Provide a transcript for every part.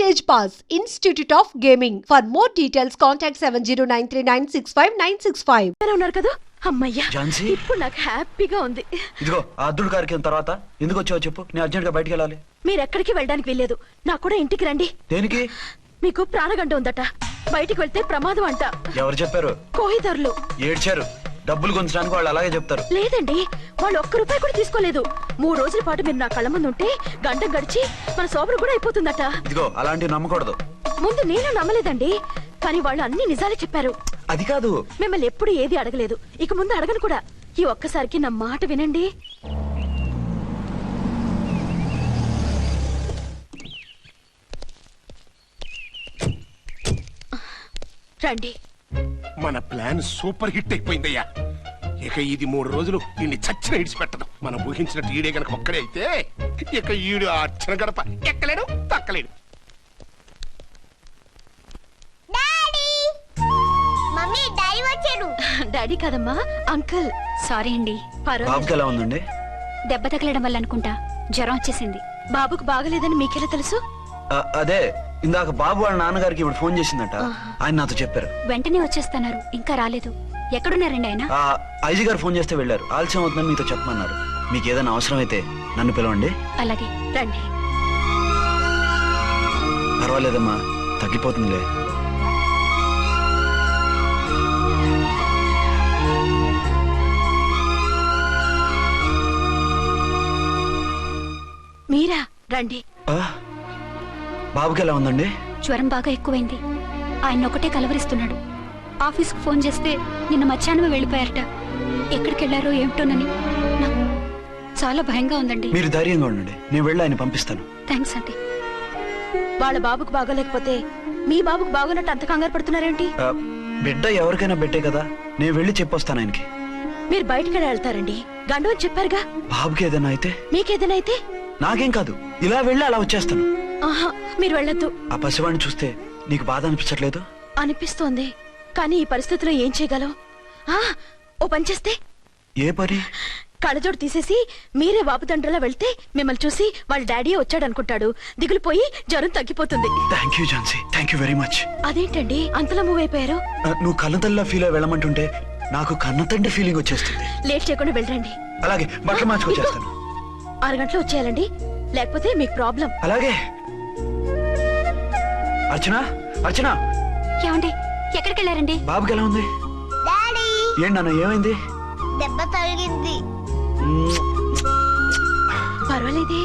Stage Pass, Institute of Gaming. For more details, contact 709396596. ఎలా ఉన్నారు కదా? అమ్మయ్యా ఝాన్సీ? ఇప్పుడు నాకు హ్యాపీగా ఉంది. ఇదిగో ఆ అద్దుడు కార్యక్రమం తర్వాత ఎందుకు వచ్చావో చెప్పు. నేను అర్జెంట్గా బయటికి వెళ్ళాలి. మీరు ఎక్కడికి వెళ్ళడానికి వెళ్ళలేదు. నాకు కూడా ఇంటికి రండి. దేనికి? మీకు ప్రాణగంట ఉందట. బయటికి వెళ్తే ప్రమాదం అంట. ఎవరు చెప్పారు? కోహిదర్లు. ఏడ్చారు. డబ్బులు గుంచడానికి వాళ్ళు అలాగే చెప్తారు. లేదండి వాళ్ళు ఒక్క రూపాయి కూడా తీసుకోలేదు. మూడు రోజుల పాటు మీరు నా కళ్ళ ముందు ఉంటే గంట గడిచి మన సోబరు కూడా అయిపోతుందట. ఇదిగో అలాంటివి నమ్మకూడదు. ముందు నేను నమ్మలేదండి కానీ వాళ్ళు అన్ని నిజాలే చెప్పారు. అది కాదు. మిమ్మల్ని ఎప్పుడు ఏది అడగలేదు. ఇక ముందు అడగను కూడా. ఈ ఒక్కసారికి నా మాట వినండి. రండి. మన ప్లాన్ సూపర్ హిట్ అయిపోయిందయ్యా. ఇక ఇది మూడు రోజులు ఈయన్ని చచ్చిన ఇడిచిపెట్టదు మనం ఊహించినట్టు ఈడే గనక ఒక్కడే అయితే ఇక ఈడు అర్చన గడప ఎక్కలేడు తక్కలేడు. డాడీ! మమ్మీ డాడీ వచ్చారు. డాడీ కదమ్మా అంకుల్. సారీ అండి పర్వాలేదు. బాబుకి ఎలా ఉందండి? దెబ్బ తగలడం వల్ల అనుకుంటా జ్వరం వచ్చేసింది. బాబుకు బాగలేదని మీకెలా తెలుసు? అదే ఇందాక బాబు వాళ్ళ నాన్నగారికి ఇప్పుడు ఫోన్ చేసిందట. ఆయన నాతో చెప్పారు. వెంటనే వచ్చేస్తున్నారు. ఇంకా రాలేదు. ఎక్కడున్నారండి ఆయన? ఆ ఐజీ గారు ఫోన్ చేస్తే వెళ్ళారు. ఆలస్యం అవుతుందని మీతో చెప్పమన్నారు. మీకు ఏదైనా అవసరం అయితే నన్ను పిలవండి. అలాగే. రండి. పర్వాలేదమ్మా తగ్గిపోతుందిలే. మీరా? రండి. ఆ, బాబుకి ఎలా ఉందండి? జ్వరం బాగా ఎక్కువైంది. ఆయన ఒకటే కలవరిస్తున్నాడు. ఆఫీస్కు ఫోన్ చేస్తే నిన్న మధ్యాహ్నమే వెళ్ళిపోయారట. ఎక్కడికి వెళ్ళారో ఏమిటోనని. నాకు చాలా భయంగా ఉందండి. మీరు ధైర్యంగా ఉండండి. నేను వెళ్ళి ఆయన పంపిస్తాను. థ్యాంక్స్ అండి. వాళ్ళ బాబుకు బాగోలేకపోతే మీ బాబుకు బాగోనట్టు అంత కంగారు పడుతున్నారేంటి? ఆ, బిడ్డ ఎవరికైనా పెట్టే కదా. నేను వెళ్ళి చెప్పొస్తాను ఆయనకి. మీరు బయటికి వెళ్తారండి? గండు అని చెప్పారుగా? బాబుకి ఏదైనా అయితే? మీకేదైనా అయితే? నాకేం కాదు. ఇలా వెళ్ళి అలా వచ్చేస్తాను. ఆహా మీరు వెళ్ళొద్దు. ఆ పసివాడిని చూస్తే నీకు బాధ అనిపించట్లేదు? అనిపిస్తోంది. కానీ ఈ పరిస్థితిలో ఏం చేయగలం? ఆ, ఓ పని చేస్తే? ఏ పని? కళ్ళజోడు తీసేసి మీరే వాపుతండ్రలా వెళ్తే మిమ్మల్ని చూసి వాళ్ళ డాడీ వచ్చాడు అనుకుంటాడు దిగులు పోయి జ్వరం తగ్గిపోతుంది. Thank you Jhansi thank you very much అదేంటండి? అంతలా మూవ్ అయిపోయారు? నువ్వు కన్నతల్లా ఫీల్ అయి వెళ్ళమంటుంటే నాకు కన్నతండ్రి ఫీలింగ్ వచ్చేస్తుంది. లేట్ చేయకుండా వెళ్ళండి. అలాగే బట్టలు మార్చుకొచ్చేస్తాను. అరగంటలో వచ్చేయాలండి. లేకపోతే మీకు ప్రాబ్లం అలాగే. అర్చన? అర్చన? ఏమండి? ఎక్కడికి వెళ్ళారండి బాబుకి ఎలా ఉంది? డాడీ! ఏంటి నాన్న ఏమైంది? దెబ్బ తగిలింది. పర్వాలేదే.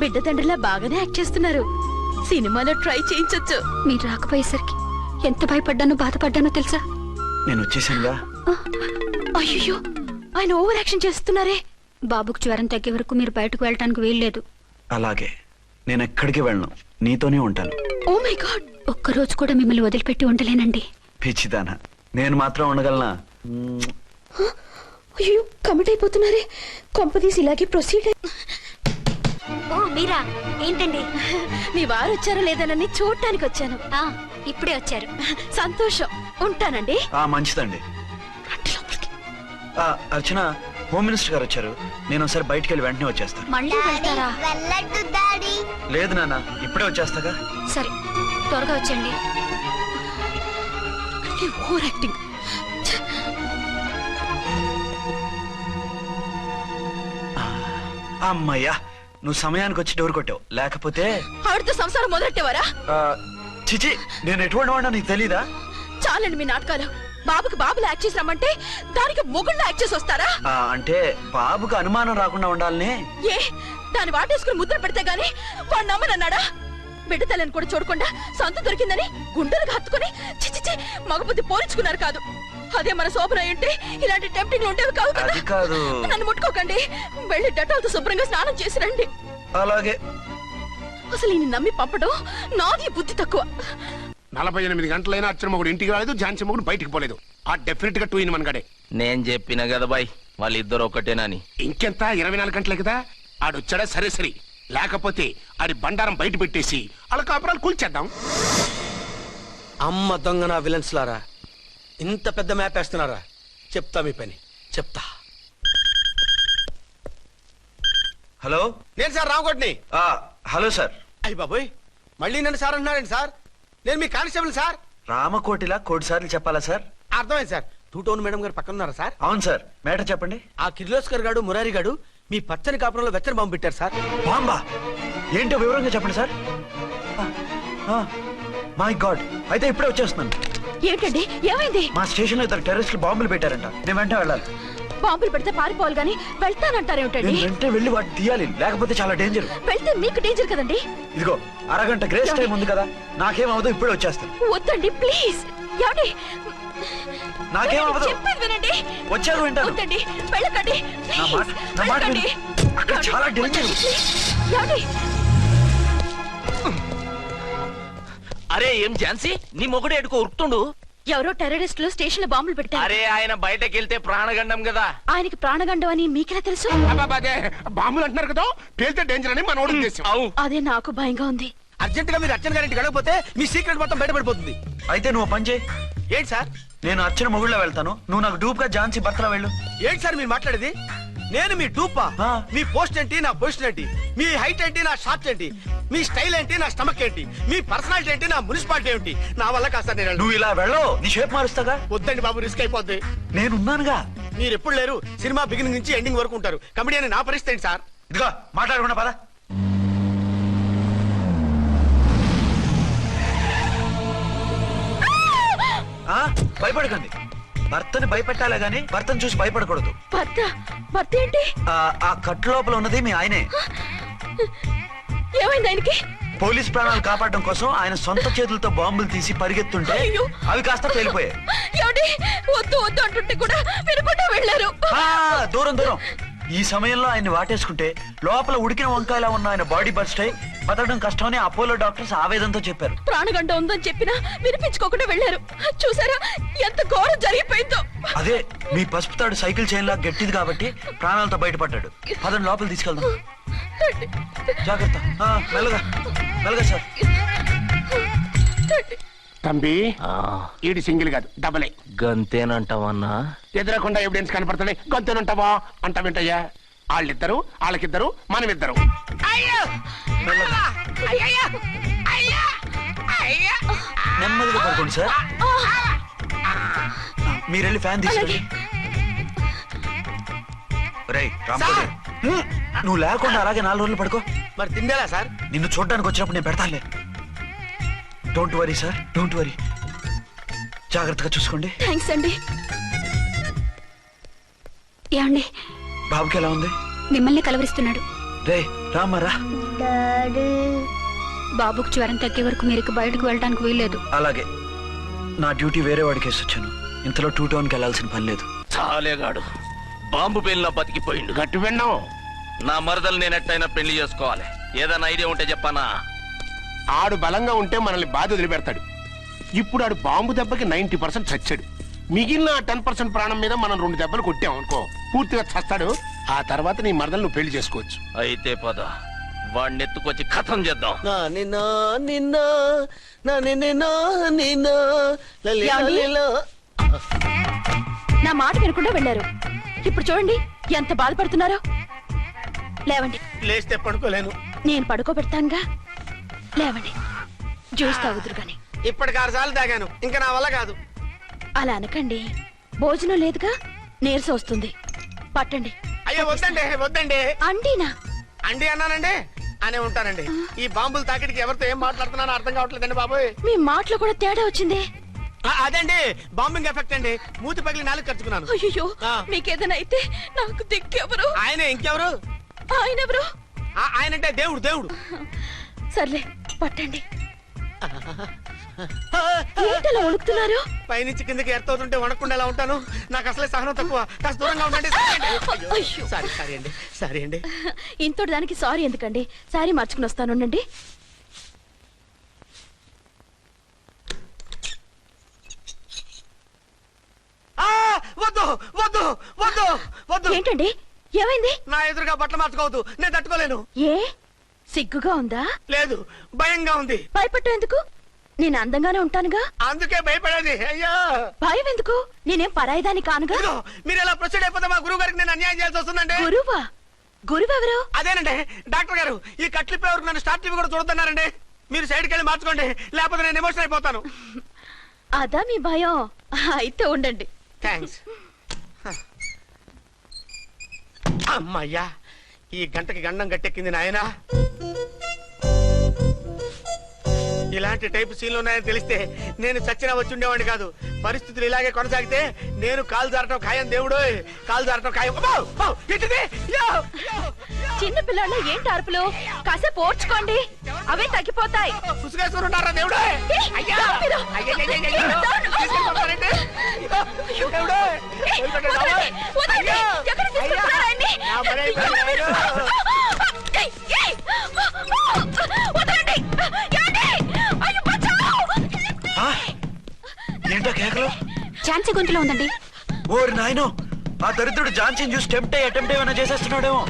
బిడ్డ తండ్రిలా బాగానే యాక్ట్ చేస్తున్నారు. సినిమాలో ట్రై చేయించొచ్చు. మీరు రాకపోయేసరికి ఎంత భయపడ్డానో బాధపడ్డానో తెలుసా? నేను వచ్చేసానుగా. అయ్యో ఆయన ఓవర్ యాక్షన్ చేస్తున్నారే. బాబుకు జ్వరం తగ్గే వరకు మీరు బయటకు వెళ్ళటానికి వీల్లేదు. అలాగే. నేను ఎక్కడికి వెళ్ళను. నీతోనే ఉంటాను. ఓ మై గాడ్ ఒక్కరోజు కూడా మిమ్మల్ని వదిలిపెట్టి ఉండలేనండి. పిచ్చిదానా. నేను మాత్రం ఉండగలనా? అయ్యో కమిట్ అయిపోతున్నారే కొంపదీసి ఇలాగే ప్రొసీడ్ ఓ మీరా? ఏంటండి? మీ వారు వచ్చారో లేదనని చూడటానికి వచ్చాను. ఆ, ఇప్పుడే వచ్చారు. సంతోషం. ఉంటానండి. ఆ మంచిదండి. రండి లోపలికి. ఆ, అర్చన హోమ్ మినిస్టర్ గారు వచ్చారు. నేను ఒకసారి బయటికి వెళ్ళి వెంటనే వచ్చేస్తాను. మళ్ళీ వెళ్తారా వెళ్ళొద్దు డాడీ లేదు నాన్న ఇప్పుడే వచ్చేస్తాగా. సరే త్వరగా వచ్చండి ఈ ఓవర్ యాక్టింగ్. అమ్మయ్యా నువ్వు సమయానికి వచ్చి డోర్ కొట్టావు. లేకపోతే ఆవిడతో సంసారం మొదలెట్టేవారా? ఆ, చిచి నేను ఎటువంటి వాడినా నీకు తెలీదా? చాలండి మీ నాటకాలు. బాబుకి బాబులు యాక్ట్ చేసి రమ్మంటే దానికి మొగుళ్ళు యాక్ట్ చేసి వస్తారా? అంటే బాబుకు అనుమానం రాకుండా ఉండాలని. ఏ దాన్ని వాటేసుకుని ముద్ర పెడితే గాని వాడు నమ్మనన్నాడా? బిడ్డ తల్లిని కూడా చూడకుండా సొంత దొరికిందని గుండెలకు హత్తుకుని చిచిచి మగబుద్ధి పోల్చుకున్నారు కాదు. అదే మన శోభన ఉంటే ఇలాంటి టెంప్టింగ్ ఉండేవి కావు కదా. అది కాదు. నన్ను ముట్టుకోకండి. వెళ్ళి డెటాల్తో శుభ్రంగా స్నానం చేసి రండి. అలాగే. అసలు ఈయన నమ్మి పంపడం నాది బుద్ధి తక్కువ. నలభై ఎనిమిది గంటలైనా అర్చన మొగుడు ఇంటికి రాలేదు ఝాన్సీ మొగుడు బయటికి పోలేదు. ఆ డెఫినెట్గా టూ ఇన్ వన్ గడే. నేను చెప్పిన కదా బాయ్ వాళ్ళిద్దరు ఒకటేనని. ఇంకెంత? ఇరవై నాలుగు గంటలే కదా? ఆడొచ్చాడా? సరే సరే. లేకపోతే ఆడి బండారం బయట పెట్టేసి వాళ్ళ కాపురాలు కూల్చేద్దాం. అమ్మ దొంగ నా విలన్స్ లారా. ఇంత పెద్ద మ్యాప్ వేస్తున్నారా? చెప్తా మీ పని. చెప్తా. హలో? నేను సార్ రామకోట్ని ఆ, హలో సార్. అయ్యి బాబోయ్ మళ్ళీ నన్ను సార్ అంటున్నారండి సార్. నేను మీ కానిస్టేబుల్ సార్. రామకోటిలా కోటి సార్లు చెప్పాలా సార్? అర్థమైంది సార్. టూ టౌన్ మేడం గారు పక్కన ఉన్నారా సార్? అవును సార్. మేటర్ చెప్పండి. ఆ కిర్లోస్కర్ గాడు మురారి గాడు మీ పచ్చని కాపురంలో వెచ్చని బాంబు పెట్టారు సార్. బాంబా? ఏంటో వివరంగా చెప్పండి సార్. My God. అయితే ఇప్పుడే వచ్చేస్తున్నాను. ఏంటండి ఏమైంది? మా స్టేషన్లో ఇద్దరు టెర్రరిస్టులు బాంబులు పెట్టారంట. నేను వెంటనే వెళ్ళాలి. బాంబులు పెడితే పారిపోవాలి గాని వెళ్తానంటారేమిటండి? నేను వెంటనే వెళ్ళి వాటిని తీయాలి. లేకపోతే చాలా డేంజర్ వెళ్తే మీకు డేంజర్ కదండి? ఇదిగో అరగంట గ్రేస్ టైం ఉంది కదా. నాకేం అవ్వదు ఇప్పుడే వచ్చేస్తాను. వద్దండి ప్లీజ్ ఏమండి? నాకేం అవ్వదు. చెప్పేది వినండి. వచ్చాక వింటాను. వద్దండి వెళ్ళకండి. నా మాట ప్లీజ్ నా మాట వెళ్ళకండి. విను. అక్కడ చాలా డేంజర్. ఏమండి? అరే ఏం ఝాన్సీ? నీ మొగుడు ఎడుకో ఉరుకుతుండు. ఎవరో టెర్రరిస్టులు స్టేషన్లో బాంబులు పెడతారు. అరే ఆయన బయటకి వెళ్తే ప్రాణగండం కదా. ఆయనకి ప్రాణగండం అని మీకెలా తెలుసు? అబ్బబ్బా, అదే బాంబులు అంటున్నారు కదా పేలితే డేంజర్ అని మన ఉద్దేశం. అవు అదే నాకు భయంగా ఉంది. అర్జెంట్గా మీరు అర్జెంట్ గారింటికి వెళ్ళకపోతే మీ సీక్రెట్ మొత్తం బయటపడిపోతుంది. అయితే నువ్వు పని చేయి. ఏంటి సార్? నేను అర్చన మొగుళ్ళ వెళ్తాను. నువ్వు నాకు డూప్గా ఝాన్సీ భర్తలో వెళ్ళు. ఏంటి సార్ మీరు మాట్లాడేది? నేను మీ డూపా. మీ పోస్ట్ ఏంటి నా పొజిషన్ ఏంటి మీ హైట్ ఏంటి నా షార్ట్ ఏంటి మీ స్టైల్ ఏంటి నా స్టమక్ ఏంటి మీ పర్సనాలిటీ ఏంటి నా మున్సిపాలిటీ ఏంటి నా వల్ల కాదు సార్ నేను. నువ్వు ఇలా వెళ్ళవు నీ షేప్ మారుస్తాగా? వద్దండి బాబు రిస్క్ అయిపోద్ది. నేనున్నానుగా. మీరు ఎప్పుడు లేరు సినిమా బిగినింగ్ నుంచి ఎండింగ్ వరకు ఉంటారు. కమెడియన్ నా పరిస్థితి ఏంటి సార్? ఇదిగో మాట్లాడకుండా పద. భయపడకండి. భర్తని భయపెట్టాలే గాని భర్తను చూసి భయపడకూడదు. భర్త? భర్త ఏంటి? ఆ, ఆ కట్టు లోపల ఉన్నది మీ ఆయనే. ఏమైంది ఆయనకి? పోలీస్ ప్రాణాలు కాపాడడం కోసం ఆయన సొంత చేతులతో బాంబులు తీసి పరిగెత్తుంటే అయ్యో. అవి కాస్త పేలిపోయాయి. ఏమండి? వద్దు వద్దు అంటుంటే కూడా వినకుండా వెళ్ళారు. ఆ, దూరం దూరం. ఈ సమయంలో ఆయన్ని వాటేసుకుంటే లోపల ఉడికిన వంకాయలా ఉన్న ఆయన బాడీ బర్స్ట్ అయి బతకడం కష్టమని అపోలో డాక్టర్స్ ఆవేదంతో చెప్పారు. ప్రాణగంట ఉందని చెప్పినా వినిపించుకోకుండా వెళ్ళారు. చూసారా ఎంత ఘోరం జరిగిపోయిందో. అదే మీ పసుపు తాడు సైకిల్ చైన్ లా గట్టిది కాబట్టి ప్రాణాలతో బయటపడ్డాడు. పదండి లోపల తీసుకెళ్దాం. జాగ్రత్త. ఆ, మెల్లగా మెల్లగా సార్. తంబి ఈడి సింగిల్ కాదు డబలే గంతేనంటావన్నా? ఎదురకుండా ఎవిడెన్స్ కనపడుతుంది గొంతునుంటావా? అంట వింటయ్యా. వాళ్ళిద్దరు వాళ్ళకిద్దరు మనమిద్దరు. నెమ్మదిగా పడుకోండి సార్. మీరు వెళ్ళి ఫ్యాన్ తీసుకెళ్ళి రాంకోటి నువ్వు లేకుండా అలాగే నాలుగు రోజులు పడుకో. మరి తిండేలా సార్? నిన్ను చూడడానికి వచ్చినప్పుడు నేను పెడతానులే. Don't worry sir don't worry జాగ్రత్తగా చూసుకోండి. థ్యాంక్స్ అండి. ఏమండి? బాబుకి ఎలా ఉంది? మిమ్మల్ని కలవరిస్తున్నాడు. రే రామ్మరా డాడీ. బాబుకు జ్వరం తగ్గే వరకు మీరు బయటకు వెళ్ళడానికి వీల్లేదు. అలాగే. నా డ్యూటీ వేరే వాడికి వేసి వచ్చాను. ఇంతలో టూ టౌన్కి వెళ్ళాల్సిన పని లేదు. చాలేగాడు బాంబు పేలిన బతికిపోయిండు. గట్టి విన్నావు నా మరదలు నేను ఎట్టయినా పెళ్ళి చేసుకోవాలి. ఏదైనా ఐడియా ఉంటే చెప్పానా? ఆడు బలంగా ఉంటే మనల్ని బాధ వదిలిపెడతాడు. ఇప్పుడు ఆడు బాంబు దెబ్బకి నైన్టీ పర్సెంట్ చచ్చాడు. మిగిలిన టెన్ పర్సెంట్ ప్రాణం మీద మనం రెండు దెబ్బలు కొట్టాం అనుకో పూర్తిగా చస్తాడు. ఆ తర్వాత నీ మరదలు నువ్వు పెళ్ళి చేసుకోవచ్చు. అయితే పద వాడిని ఎత్తుకొచ్చి కథం చేద్దాం. నా నిన్న నిన్న నా నిన్న నిన్న లలి ఏమండి? లలిలో. నా మాట వినకుండా వెళ్ళారు. ఇప్పుడు చూడండి ఎంత బాధపడుతున్నారో. లేవండి. లేస్తే పడుకోలేను. నేను పడుకోబెడతానుగా. లేవండి. జ్యూస్ తాగుదురు గాని. ఇప్పటికి ఆరు సార్లు తాగాను. ఇంకా నా వల్ల కాదు. అలా అనకండి. భోజనం లేదుగా? నీరసం వస్తుంది. పట్టండి. అయ్యో వద్దండి వద్దండి. అండినా? అండి అన్నానండి. అనే ఉంటానండి. ఈ బాంబులు తాకిడికి ఎవరితో ఏం మాట్లాడుతున్నానో అర్థం కావట్లేదండి బాబోయ్. మీ మాటలో కూడా తేడా వచ్చిందే? ఆ, అదండి. బాంబింగ్ ఎఫెక్ట్ అండి. మూతి పగిలి నాలుగు కరుచుకున్నాను. అయ్యో ఆ. మీకేదైనా అయితే నాకు దిక్కెవరు? ఆయన ఇంకెవరు? ఆయన ఎవరు ఆ- ఆయనంటే దేవుడు దేవుడు. సర్లే పట్టండి. ఏంటలా ఉడుకుతున్నారు పైనుంచి కిందకి ఎర్తవుతుంటే వణకుండా ఎలా ఉంటాను? నాకు అసలే సహనం తక్కువ. కాస్త దూరంగా ఉండండి. సారీ సారీ అండి. సారీ అండి. ఇంతటి దానికి సారీ ఎందుకండి? సారీ మార్చుకుని వస్తాను ఉండండి. ఆ, వద్దు వద్దు వద్దు వద్దు. ఏంటండి? ఏమైంది? నా ఎదురుగా బట్టలు మార్చుకోవద్దు. నేను తట్టుకోలేను. ఏ? సిగ్గుగా ఉందా? లేదు భయంగా ఉంది. భయపట్టు ఎందుకు? నేను అందంగానే ఉంటానుగా? అందుకే భయపడేది. అయ్యా! భయం ఎందుకు? నేనేం పరాయిదాని కానుగా? ఇదిగో మీరు ఎలా ప్రొసీడ్ అయిపోతే మా గురువు గారికి నేను అన్యాయం చేయాల్సి వస్తుందండి? గురువా? గురువెవరు? అదేనండి డాక్టర్ గారు ఈ కట్లిప్పే వరకు నన్ను స్టార్ట్ టీవీ కూడా చూడొద్దన్నారండి. మీరు సైడ్కి వెళ్ళి మార్చుకోండి లేకపోతే నేను ఎమోషన్ అయిపోతాను. అదా మీ భయం. అయితే ఉండండి. థ్యాంక్స్ అమ్మయ్యా! ఈ గంటకి గండం గట్టెక్కింది నాయనా. ఇలాంటి టైప్ సీన్లు ఉన్నాయని తెలిస్తే నేను చచ్చినా వచ్చి ఉండేవాడిని కాదు. పరిస్థితులు ఇలాగే కొనసాగితే నేను కాలు జారటం ఖాయం దేవుడు కాలు జారటం ఖాయం! చిన్న పిల్లలు ఏంటి అరుపులు? కాసేపు ఓర్చుకోండి. అవే తగ్గిపోతాయి. ఉసుగేసుకుని ఉన్నారా దేవుడు! అయ్యా! ఏంటో కేకలు? ఝాన్సీ గొంతులో ఉందండి. ఓరి నాయనో ఆ దరిద్రుడు జాన్సన్ చూసి టెంప్ట్ అయ్యి అటెంప్ట్ ఏమైనా చేసేస్తున్నాడేమో!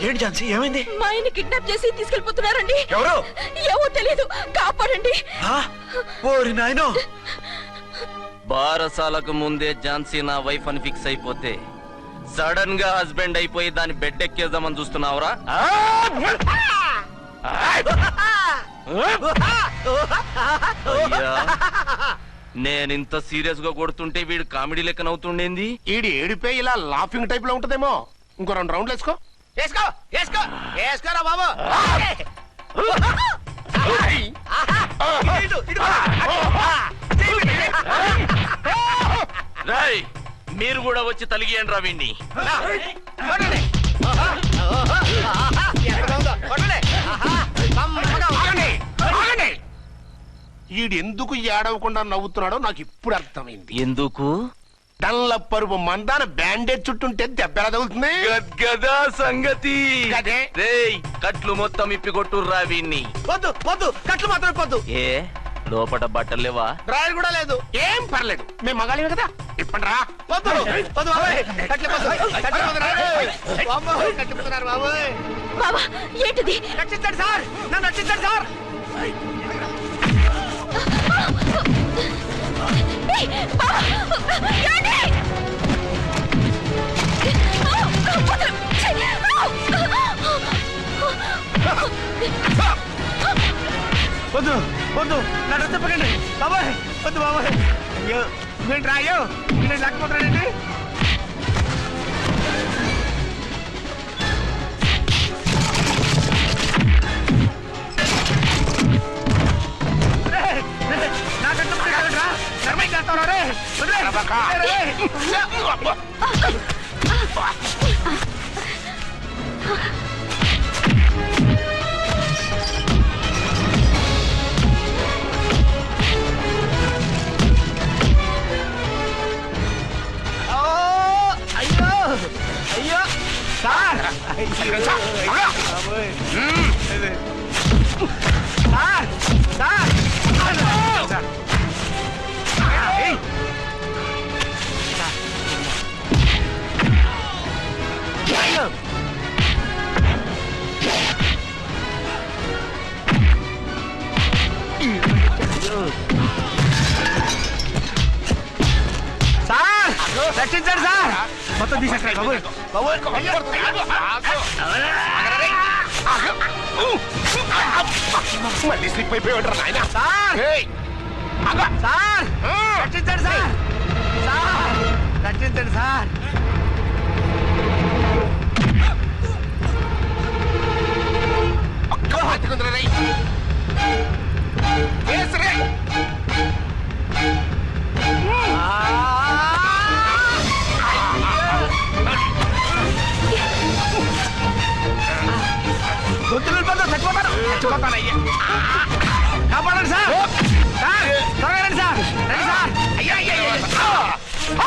ఏంటి ఝాన్సీ ఏమైంది? మా ఆయన కిడ్నాప్ చేసి తీసుకెళ్ళిపోతున్నారండి. ఎవరు? ఏమో తెలీదు కాపాడండి. ఆ? ఓరి నాయనో. బారసాలకు ముందే ఝాన్సీ నా వైఫ్ అని ఫిక్స్ అయిపోతే సడన్గా హస్బెండ్ అయిపోయి దాన్ని బెడ్ ఎక్కేద్దామని చూస్తున్నావురా? నేను ఇంత సీరియస్గా కొడుతుంటే వీడు కామెడీ లెక్క నవ్వుతుండేంది ఈడి ఏడిపోయి ఇలా లాఫింగ్ టైప్లో ఉంటదేమో. ఇంకో రెండు రౌండ్లు వేసుకో. వేసుకో వేసుకో వేసుకోరా బాబు. ఇటు, ఇటు. రేయ్ మీరు కూడా వచ్చి తలిగియండి రా వీణ్ణి. ఎందుకు ఏడవకుండా నవ్వుతున్నాడో నాకు ఇప్పుడు అర్థమైంది. ఎందుకు? డల్ల పరుపు మందాన బ్యాండేజ్ చుట్టుంటే దెబ్బ ఎలా తగులుతుంది? గద్గదా సంగతి. రేయ్ కట్లు మొత్తం ఇప్పి కొట్టుర్రా వీణ్ణి. వద్దు వద్దు కట్లు మాత్రం పొద్దు ఏ? లోపట బట్టలు లేవా? డ్రాయర్ కూడా లేదు. ఏం పర్లేదు. మేము మగాలిమే కదా? ఇప్పండి రా. వద్దు. వద్దు బాబాయ్. కట్లు పొద్దు కట్లు పొద్దు బాబాయ్ కట్లు పొద్దున్నారు బాబాయ్. బాబా ఏంటిది? రక్షించండి సార్. నన్ను రక్షించండి సార్. వద్దు వద్దు. చెప్పకండి. బాబాయ్ వద్దు బాబాయ్. అయ్యో ఏంట్రా అయ్యో. నేను లేకపోతున్నానండి నాకంటే సార్ అయ్యో, సార్, అయ్యో, బాబోయ్. ఇది. మళ్ళీ స్లిప్ అయిపోయాడు నాయన సార్ సార్ రక్షించండి సార్ సార్ రక్షించండి సార్ చచ్చిపోతానయ్యా కాపాడండి సార్. సార్ త్వరగా రండి సార్. రండి సార్. అయ్యా అయ్యా అయ్యా.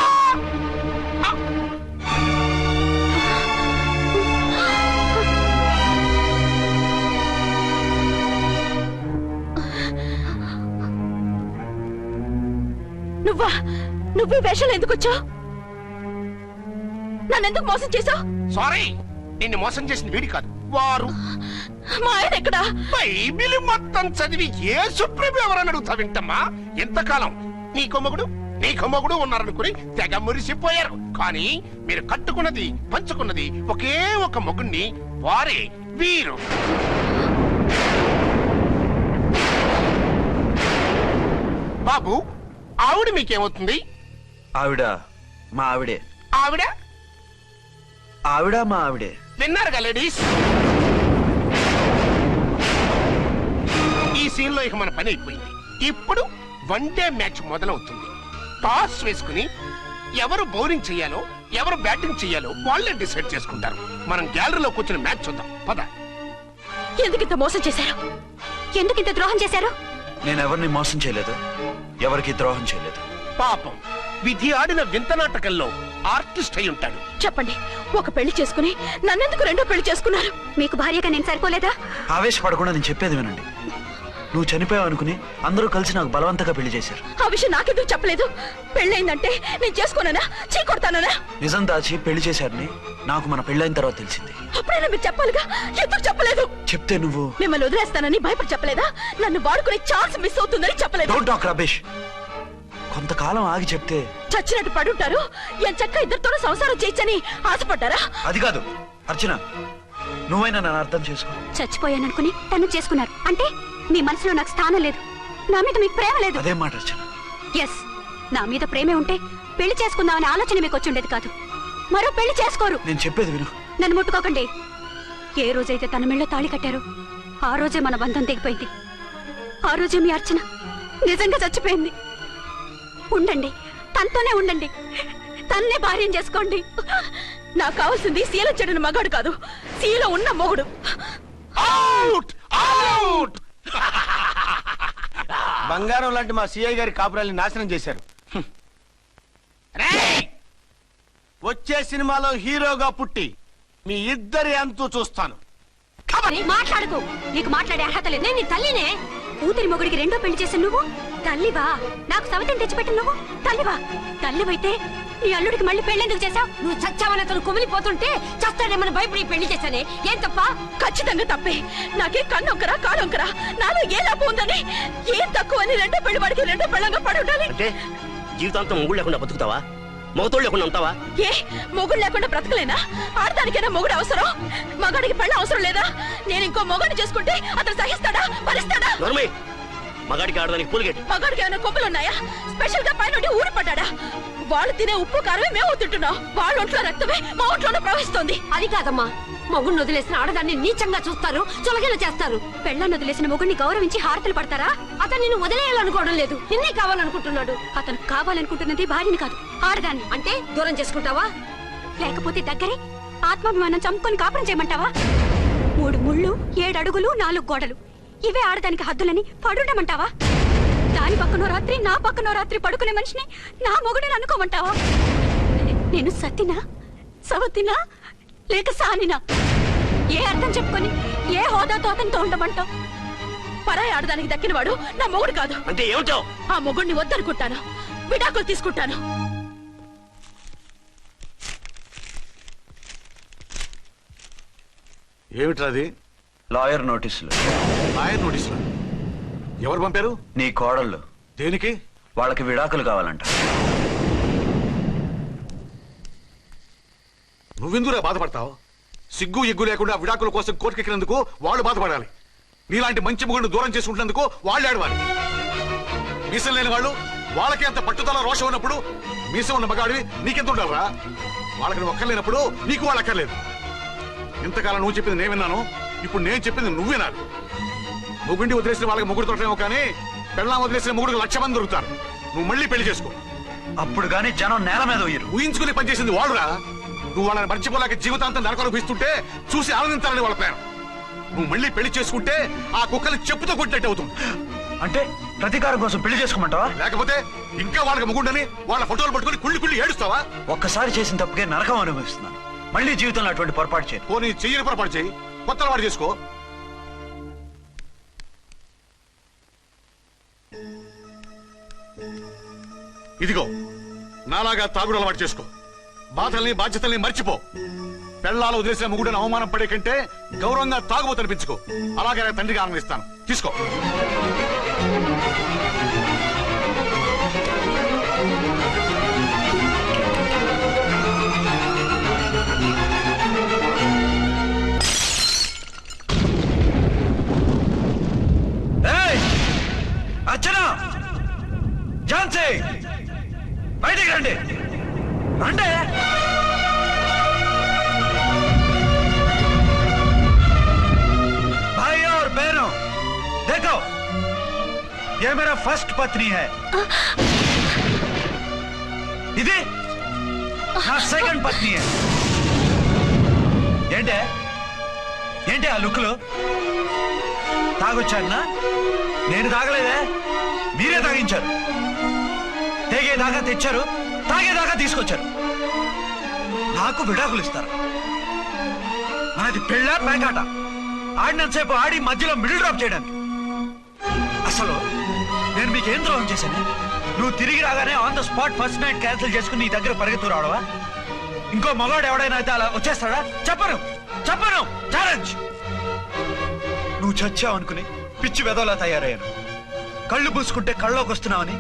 నువ్వా? నువ్వు ఈ వేషాలు ఎందుకు వచ్చావు? నన్నెందుకు మోసం చేశావు? సారీ నిన్ను మోసం చేసిన వీడి కాదు. వారు మా ఆయన ఎక్కడా? బైబిల్ మొత్తం చదివి ఏ సుప్రీం ఎవరని అడుగుతా వింటమ్మా? ఎంతకాలం? నీ కొమ్మగుడు? నీకు మొగుడు ఉన్నారనుకుని తెగ మురిసిపోయారు. కానీ మీరు కట్టుకున్నది పంచుకున్నది ఒకే ఒక మొగుణ్ణి వారే వీరు. బాబు ఆవిడ మీకేమవుతుంది? ఆవిడ మా ఆవిడే. ఆవిడ? ఆవిడ మా ఆవిడే. విన్నారుగా లేడీస్? సీన్లో ఇక మన పని అయిపోయింది. ఇప్పుడు వన్ డే మ్యాచ్ మొదలవుతుంది. టాస్ వేసుకుని ఎవరు బౌలింగ్ చేయాలో ఎవరు బ్యాటింగ్ చేయాలో వాళ్ళే డిసైడ్ చేసుకుంటారు. మనం గ్యాలరీలో కూర్చుని మ్యాచ్ చూద్దాం. పద. ఎందుకు ఇంత మోసం చేశారు? ఎందుకు ఇంత ద్రోహం చేశారు? నేను ఎవరిని మోసం చేయలేదు. ఎవరికి ద్రోహం చేయలేదు. పాపం. విధి ఆడిన వింత నాటకంలో ఆర్టిస్ట్ అయి ఉంటాడు. చెప్పండి. ఒక పెళ్ళి చేసుకుని నన్నెందుకు రెండో పెళ్ళి చేసుకున్నారు? మీకు భార్యగా నేను సరిపోలేదా? ఆవేశపడకుండా నేను చెప్పేది వినండి. నువ్వు చనిపోయావు అనుకుని అందరూ కలిసి నాకు బలవంతంగా పెళ్ళి చేశారు. ఆ విషయం నాకెందుకు చెప్పలేదు? పెళ్ళైందంటే నేను చేసుకోనన్నా చీ కొడతానన్నా నిజం దాచి పెళ్ళి చేశారని నాకు మన పెళ్ళైన తర్వాత తెలిసింది. అప్పుడైనా మీరు చెప్పాలిగా? ఎందుకు చెప్పలేదు? చెప్తే నువ్వు మిమ్మల్ని వదిలేస్తానని భయపడి చెప్పలేదా? నన్ను వాడుకునే ఛాన్స్ మిస్ అవుతుందని చెప్పలేదు? డోంట్ టాక్ రబేష్ కొంతకాలం ఆగి చెప్తే చచ్చినట్టు పడుంటారు. ఎంత చక్క ఇద్దరితోనూ సంసారం చేయొచ్చని ఆశపడ్డారా? అది కాదు. అర్చన నువ్వైనా నన్ను అర్థం చేసుకో. చచ్చిపోయాననుకుని తను చేసుకున్నారు. అంటే? మీ మనసులో నాకు స్థానం లేదు. నా మీద మీకు ప్రేమ లేదు. అదే మాట అర్చన. ఎస్ నా మీద ప్రేమే ఉంటే పెళ్ళి చేసుకుందామనే ఆలోచన మీకు వచ్చి ఉండేది కాదు. మరో పెళ్ళి చేసుకోరు. నేను చెప్పేది విను. నన్ను ముట్టుకోకండి. ఏ రోజైతే తన మెళ్ళో తాళి కట్టారో ఆ రోజే మన బంధం తెగిపోయింది. ఆ రోజే మీ అర్చన నిజంగా చచ్చిపోయింది. ఉండండి. తనతోనే ఉండండి. తన్నే భార్యం చేసుకోండి. నాకు కావాల్సింది శీల చెడిన మగాడు కాదు. శీల ఉన్న మొగుడు. అవుట్ అవుట్ బంగారం లాంటి మా సిఐ గారి కాపురాల్ని నాశనం చేశారు! వచ్చే సినిమాలో హీరోగా పుట్టి మీ ఇద్దరి అంతు చూస్తాను. మాట్లాడుకో! నీకు మాట్లాడే అర్హత లేదు. నేను నీ తల్లినే! కూతురి మొగుడికి రెండో పెళ్ళి చేసిన నువ్వు? తల్లివా? నాకు సవతిని తెచ్చిపెట్టిన నువ్వు? తల్లివా? తల్లివైతే నీ అల్లుడికి మళ్ళీ పెళ్ళెందుకు చేశావు? నువ్వు చచ్చావని అతను కుమిలిపోతుంటే చస్తాడేమని భయపడి పెళ్ళి చేశానే. ఏం తప్ప? ఖచ్చితంగా తప్పే. నాకే కన్ను ఒకరా కాడు ఒకరా నాలో ఏ లాభం ఉందని? ఏం తక్కువ అని రెండో పెళ్ళి వాడికి రెండో పెళ్ళంగా పడి ఉండాలి? అంటే జీవితాంతం మొగుడు లేకుండా బతుకుతావా? మొగతోడు లేకుండా ఉంటావా? ఏ మొగుడు లేకుండా బ్రతకలేనా? ఆడదానికైనా మొగుడు అవసరం? మగాడికి పెళ్ళ అవసరం లేదా? నేను ఇంకో మొగాడిని చేసుకుంటే అతను సహిస్తాడా? భరిస్తాడా? మగాడికి ఆడదానికి పూలిగేట్ మగాడికి ఏమైనా కొమ్ములు ఉన్నాయా స్పెషల్గా పైన ఊడి పడ్డాడా? వాళ్ళు తినే ఉప్పు కారమే మేము తింటున్నాం. వాళ్ళ ఒంట్లో రక్తమే మా ఒంట్లోనే ప్రవహిస్తోంది. అది కాదమ్మా. మొగుడిని వదిలేసిన ఆడదాన్ని నీచంగా చూస్తారు చులకన చేస్తారు. పెళ్ళాన్ని వదిలేసిన మొగుడిని గౌరవించి హారతలు పడతారా? అతను నిన్ను వదిలేయాలనుకోవడం లేదు. నిన్నే కావాలనుకుంటున్నాడు. అతను కావాలనుకుంటున్నది భార్యని కాదు ఆడదాన్ని. అంటే దూరం చేసుకుంటావా? లేకపోతే దగ్గరే ఆత్మాభిమానం చంపుకొని కాపురం చేయమంటావా? మూడు ముళ్ళు ఏడు అడుగులు నాలుగు గోడలు. ఇవే ఆడదానికి హద్దులని పడుండమంటావా? దాని పక్కనో రాత్రి నా పక్కనో రాత్రి పడుకునే మనిషిని నా మొగుడని అనుకోమంటావా? నేను సతినా? సవతినా? లేక సానినా? ఏ అర్థం చెప్పుకొని ఏ హోదాతో అతనితో ఉండమంటావు? పరాయి ఆడదానికి దక్కినవాడు నా మొగుడు కాదు. అంటే ఏమిటావు? ఆ మొగుడిని వద్దనుకుంటాను విడాకులు తీసుకుంటాను. ఏమిట్రాది లాయర్ నోటీసులు. లాయర్ నోటీసులు? ఎవరు పంపారు? నీ కోడళ్ళు. దేనికి? వాళ్ళకి విడాకులు కావాలంట. నువ్వెందుకురా బాధపడతావు? సిగ్గు ఎగ్గు లేకుండా విడాకుల కోసం కోర్టుకెక్కినందుకు వాళ్ళు బాధపడాలి. నీలాంటి మంచి మొగుడిని దూరం చేసుకుంటున్నందుకు వాళ్ళు ఆడవాలి మీసం లేని వాళ్ళు వాళ్ళకి అంత పట్టుదల రోషం ఉన్నప్పుడు మీసం ఉన్న మగాడివి నీకెంత ఉండాలరా వాళ్ళకి నువ్వు అక్కర్లేనప్పుడు నీకు వాళ్ళు అక్కర్లేదు. ఇంతకాలం నువ్వు చెప్పింది నేను విన్నాను ఇప్పుడు నేను చెప్పింది నువ్వు వినాలి. మొగుండి వదిలేసిన వాళ్ళకి మొగుడు తొట్టలేమో కానీ పెళ్ళాం వదిలేసిన మొగుడికి లక్ష మంది దొరుకుతారు. నువ్వు మళ్ళీ పెళ్ళి చేసుకో. అప్పుడు గానీ జనం నేల మీద ఉయ్యరు. ఊహించుకుని పనిచేసింది వాళ్ళురా నువ్వు వాళ్ళని మర్చిపోలేక జీవితాంతం నరకం అనుభవిస్తుంటే చూసి ఆనందించాలని వాళ్ళ ప్లాన్ నువ్వు మళ్ళీ పెళ్ళి చేసుకుంటే ఆ కుక్కలు చెప్పుతో కొట్టినట్టు అవుతుంది. అంటే ప్రతీకారం కోసం పెళ్ళి చేసుకోమంటావా? లేకపోతే ఇంకా వాళ్ళకి ముగుండని వాళ్ళ ఫోటోలు పట్టుకుని కుళ్ళి కుళ్ళి ఏడుస్తావా? ఒక్కసారి చేసిన తప్పుకే నరకం అనుభవిస్తున్నాను. మళ్ళీ జీవితంలో అటువంటి పొరపాటు చేయను. పోనీ చెయ్యని పొరపాటు చేయి కొత్త వాడు చేసుకో. ఇదిగో నాలాగా తాగుడు అలవాటు చేసుకో. బాధల్ని బాధ్యతల్ని మర్చిపో. పెళ్ళాలు వదిలేసిన ముగుడని అవమానం పడే కంటే గౌరవంగా తాగుబోతనిపించుకో అలాగే తండ్రిగా ఆనందిస్తాను. తీసుకో. తెచ్చారు తాగేదాకా తీసుకొచ్చారు. నాకు విడాకులు ఇస్తారు. మనది పెళ్ళ పేకాట. ఆడినంతసేపు ఆడి మధ్యలో మిడిల్ డ్రాప్ చేయడానికి. అసలు నేను మీకు ఏం ద్రోహం చేశాను? నువ్వు తిరిగి రాగానే on the spot first night cancel చేసుకుని నీ దగ్గర పరిగెత్తు రావడవా ఇంకో మగవాడు ఎవడైనా అయితే అలా వచ్చేస్తాడా? చెప్పను చెప్పను ఛాలెంజ్ నువ్వు చచ్చావు అనుకుని పిచ్చి వెదవలా తయారయ్యాను. కళ్ళు పూసుకుంటే కళ్ళలోకి వస్తున్నావని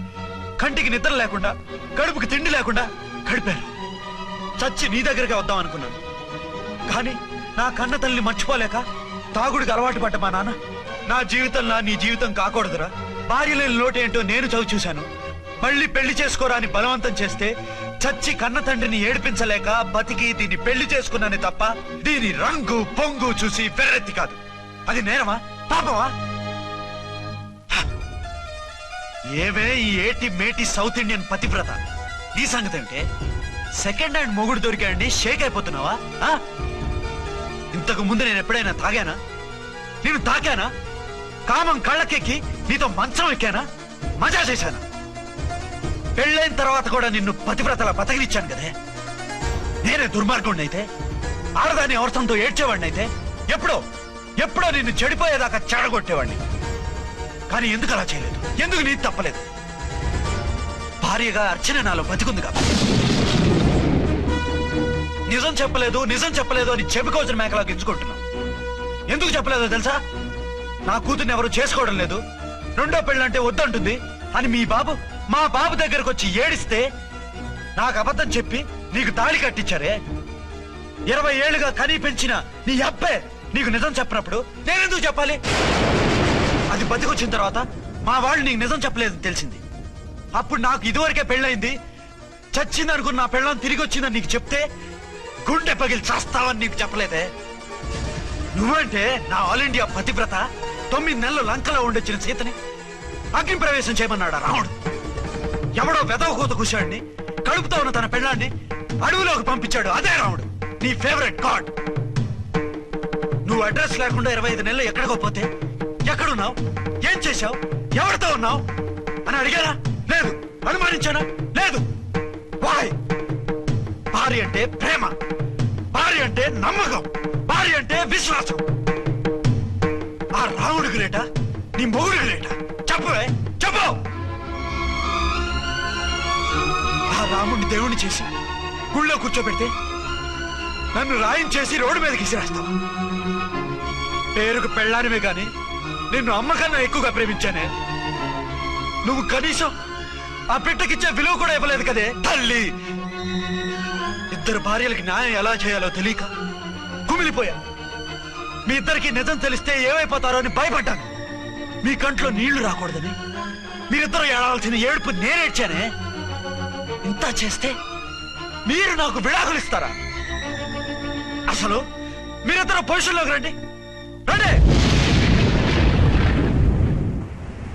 కంటికి నిద్ర లేకుండా కడుపుకి తిండి లేకుండా గడిపాను చచ్చి నీ దగ్గరికి వద్దాం అనుకున్నాను. కానీ నా కన్న తల్లిని మర్చిపోలేక తాగుడికి అలవాటు పడ్డ మా నాన్న నా జీవితంలో నీ జీవితం కాకూడదురా. భార్య లేని లోటేంటో నేను చవి చూశాను. మళ్ళీ పెళ్ళి చేసుకోరా అని బలవంతం చేస్తే చచ్చి కన్న తండ్రిని ఏడిపించలేక బతికి దీన్ని పెళ్ళి చేసుకున్నానే తప్ప దీని రంగు పొంగు చూసి వెర్రెత్తి కాదు. అది నేరమా? పాపమా? ఏవే ఈ ఏటి మేటి సౌత్ ఇండియన్ పతివ్రత? నీ సంగతి ఏమిటే సెకండ్ హ్యాండ్ మొగుడు దొరికాడండి షేక్ అయిపోతున్నావా? ఆ? ఇంతకు ముందు నేను ఎప్పుడైనా తాగానా? నేను తాకానా? కామం కళ్ళకెక్కి నీతో మంచం ఎక్కానా? మజా చేశానా? పెళ్ళైన తర్వాత కూడా నిన్ను పతివ్రతల బతకనిచ్చాను కదే. నేనే దుర్మార్గుణ్ణి అయితే ఆడదాన్ని అవసరంతో ఏడ్చేవాడిని అయితే ఎప్పుడో ఎప్పుడో నిన్ను చెడిపోయేదాకా చెడగొట్టేవాడిని. కానీ ఎందుకు అలా చేయలేదు? ఎందుకు నీ తప్పలేదు? భార్యగా అర్చన నాలో బతికుంది కాబట్టి. నిజం చెప్పలేదు నిజం చెప్పలేదు అని చెప్పుకోవచ్చిన మేకలా గించుకుంటున్నావు ఎందుకు చెప్పలేదో తెలుసా? నా కూతుర్ని ఎవరు చేసుకోవడం లేదు. రెండో పెళ్ళంటే వద్దంటుంది. అని మీ బాబు మా బాబు దగ్గరకు వచ్చి ఏడిస్తే నాకు అబద్ధం చెప్పి నీకు తాళి కట్టించారే? ఇరవై ఏళ్ళుగా కనీ పెంచిన నీ అబ్బే నీకు నిజం చెప్పినప్పుడు నేనెందుకు చెప్పాలి? అది బతికొచ్చిన తర్వాత మా వాళ్ళు నీకు నిజం చెప్పలేదని తెలిసింది. అప్పుడు నాకు ఇదివరకే పెళ్ళయింది. చచ్చింది నా పెళ్ళం తిరిగి వచ్చిందని నీకు చెప్తే గుండె పగిలి చస్తావని నీకు చెప్పలేదే. నువ్వంటే నా ఆల్ ఇండియా పతివ్రత. తొమ్మిది నెలలు లంకలో ఉండొచ్చిన సీతని అగ్ని ప్రవేశం చేయమన్నాడు రాముడు. ఎవడో వెదవ కూత కూశాడిని కడుపుతో ఉన్న తన పెళ్ళాన్ని అడవిలోకి పంపించాడు అదే రాముడు. నీ ఫేవరెట్ గాడ్. నువ్వు అడ్రస్ లేకుండా ఇరవై ఐదు నెలలు ఎక్కడికో పోతే ఎక్కడున్నావు? ఏం చేశావు? ఎవరితో ఉన్నావు? అని అడిగానా? లేదు. అనుమానించానా? లేదు. వాయ్ భార్య అంటే ప్రేమ. భార్య అంటే నమ్మకం. భార్య అంటే విశ్వాసం. ఆ రాముడు గ్రేట నీ మొగుడు గ్రేట చెప్పవే చెప్పు. ఆ రాముడిని దేవుణ్ణి చేసి గుళ్ళో కూర్చోబెడితే నన్ను రాయించేసి రోడ్డు మీదకి ఇసిరేస్తావు పేరుకు పెళ్ళానివే కానీ నిన్ను అమ్మకన్నా ఎక్కువగా ప్రేమించానే. నువ్వు కనీసం ఆ బిడ్డకిచ్చే విలువ కూడా ఇవ్వలేదు కదే. తల్లి! ఇద్దరు భార్యలకి న్యాయం ఎలా చేయాలో తెలియక కుమిలిపోయా. మీ ఇద్దరికి నిజం తెలిస్తే ఏమైపోతారో అని భయపడ్డాను. మీ కంట్లో నీళ్ళు రాకూడదని మీరిద్దరు ఏడాల్సిన ఏడుపు నేనేడ్చానే ఇంత చేస్తే మీరు నాకు విడాకులు ఇస్తారా? అసలు మీరిద్దరు పొజిషన్లోకి రండి. రండి!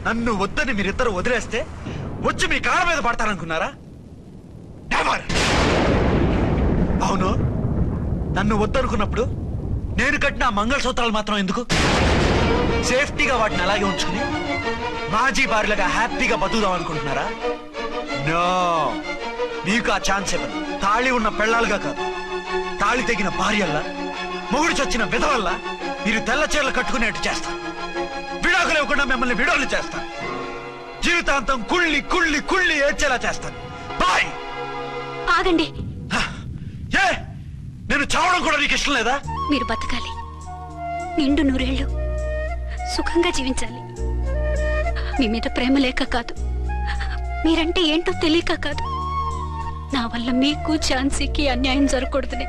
నన్ను వద్దని మీరిద్దరు వదిలేస్తే వచ్చి మీ కాళ్ళ మీద పడతారనుకున్నారా? అవును. నన్ను వద్దనుకున్నప్పుడు నేను కట్టిన మంగళసూత్రాలు మాత్రం ఎందుకు? సేఫ్టీగా వాటిని అలాగే ఉంచుకుని మాజీ భార్యలుగా హ్యాపీగా బతుకుదాం అనుకుంటున్నారా నో మీకు ఆ ఛాన్స్ ఇవ్వదు తాళి ఉన్న పెళ్ళాలుగా కాదు. తాళి తెగిన భార్యల్లా మొగుడు చచ్చిన విధవల్లా మీరు తెల్ల చీరలు కట్టుకునేట్టు చేస్తాను ఇవ్వకుండా మిమ్మల్ని విడాకులు చేస్తాను జీవితాంతం కుళ్ళి కుళ్ళి కుళ్ళి ఏడ్చేలా చేస్తాను బాయ్! ఆగండి. ఏ? నేను చావడం కూడా నీకు ఇష్టం లేదా? మీరు బతకాలి. నిండు నూరేళ్ళు సుఖంగా జీవించాలి. మీ మీద ప్రేమ లేక కాదు. మీరంటే ఏంటో తెలియక కాదు. నా వల్ల మీకు ఝాన్సీకి అన్యాయం జరగకూడదని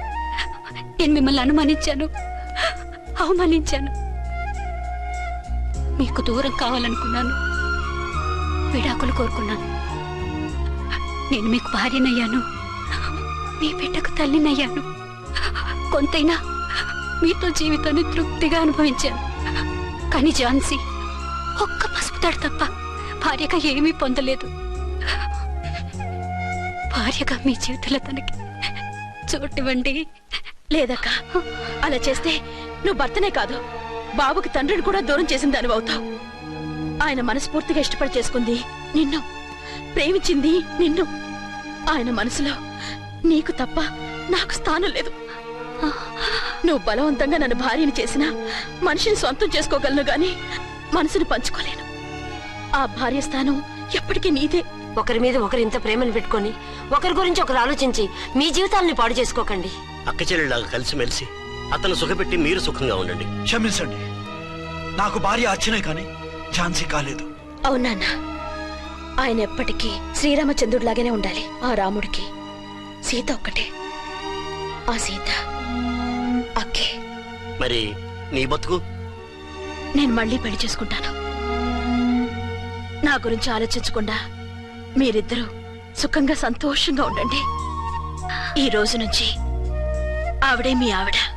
నేను మిమ్మల్ని అనుమానించాను. అవమానించాను. మీకు దూరం కావాలనుకున్నాను. విడాకులు కోరుకున్నాను. నేను మీకు భార్యనయ్యాను. మీ బిడ్డకు తల్లినయ్యాను. కొంతైనా మీతో జీవితాన్ని తృప్తిగా అనుభవించాను. కానీ ఝాన్సీ ఒక్క పసుపుతాడు తప్ప భార్యగా ఏమీ పొందలేదు. భార్యగా మీ జీవితంలో తనకి చోటివ్వండి. లేదక్క అలా చేస్తే నువ్వు భర్తనే కాదు. బాబుకి తండ్రిని కూడా దూరం చేసిన దాని అవుతావు. ఆయన మనస్ఫూర్తిగా ఇష్టపడి చేసుకుంది నిన్ను. ప్రేమించింది నిన్ను. ఆయన మనసులో నీకు తప్ప నాకు స్థానం లేదు. నువ్వు బలవంతంగా నన్ను భార్యని చేసినా మనిషిని సొంతం చేసుకోగలను గాని మనసుని పంచుకోలేను. ఆ భార్య స్థానం ఎప్పటికీ నీదే. ఒకరి మీద ఒకరు ఇంత ప్రేమను పెట్టుకొని ఒకరి గురించి ఒకరు ఆలోచించి మీ జీవితాలని పాడు చేసుకోకండి. అక్క చెల్లెళ్ళలాగా కలిసిమెలిసి అతను సుఖపెట్టి మీరు సుఖంగా ఉండండి. క్షమించండి. నాకు భార్య అర్చనే కానీ ఝాన్సీ కాలేదు. అవునాన్న ఆయన ఎప్పటికీ శ్రీరామచంద్రుడిలాగానే ఉండాలి ఆ రాముడికి. సీత ఒక్కటే. ఆ సీత అక్కే. మరి నీ బతుకు? నేను మళ్ళీ పెళ్ళి చేసుకుంటాను. నా గురించి ఆలోచించకుండా మీరిద్దరూ సుఖంగా సంతోషంగా ఉండండి. ఈ రోజు నుంచి ఆవిడే మీ ఆవిడ.